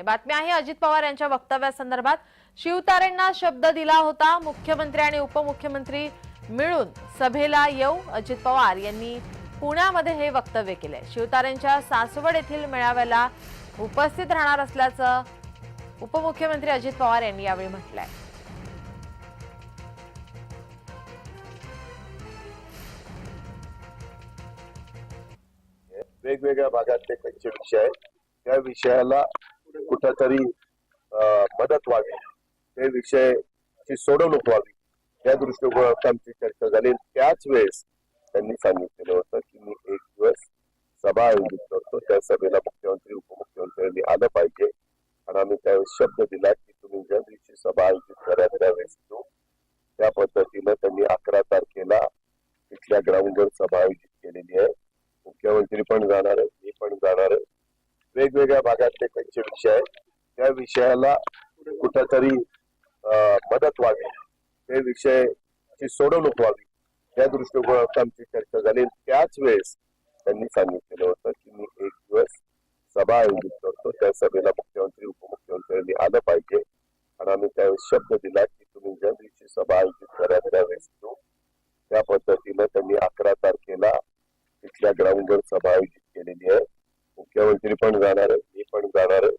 बातमी आहे अजित पवार यांच्या वक्तव्यासंदर्भात. शिवतारेंना शब्द दिला होता मुख्यमंत्री आणि उपमुख्यमंत्री मिळून सभेला येऊ अजित पवार यांनी पुण्यामध्ये हे वक्तव्य केले. शिवतारेंच्या सासवड येथील मेळाव्याला उपस्थित राहणार असल्याचं उपमुख्यमंत्री अजित पवार यांनी यावेळी म्हटलंय. वेगवेगळ्या भागातले त्यांचे विषय आहेत. त्या विषयाला कुठंतरी मदत व्हावी हे विषयाची सोडवणूक व्हावी या दृष्टिकोनात आमची चर्चा झाली. त्याच वेळेस त्यांनी सांगितलेलं होतं की मी एक दिवस सभा आयोजित करतो. त्या सभेला मुख्यमंत्री उपमुख्यमंत्र्यांनी आलं पाहिजे. आणि आम्ही त्यावेळेस शब्द दिला की तुम्ही ज्या दिवशी सभा आयोजित करा त्यावेळेस येऊ त्या पद्धतीनं त्यांनी अकरा तारखेला तिथल्या ग्राउंडवर सभा आयोजित केलेली आहे. मुख्यमंत्री पण जाणार आहे मी पण जाणार आहे. वेगवेगळ्या भागातले त्यांचे विषय आहेत. त्या विषयाला कुठंतरी मदत व्हावी. ते विषयाची सोडवणूक व्हावी. या दृष्टिकोनात आमची चर्चा झाली. त्याच वेळेस त्यांनी सांगितलेलं होतं की मी एक दिवस सभा आयोजित करतो. त्या सभेला मुख्यमंत्री उपमुख्यमंत्र्यांनी आलं पाहिजे. आणि आम्ही त्यावेळेस शब्द दिला की तुम्ही ज्या दिवशी सभा आयोजित करा त्यावेळेस तो त्या पद्धतीनं त्यांनी अकरा तारखेला तिथल्या ग्राउंडवर सभा आयोजित केलेली आहे. मुख्यमंत्री पण जाणार आहे मी पण जाणार आहे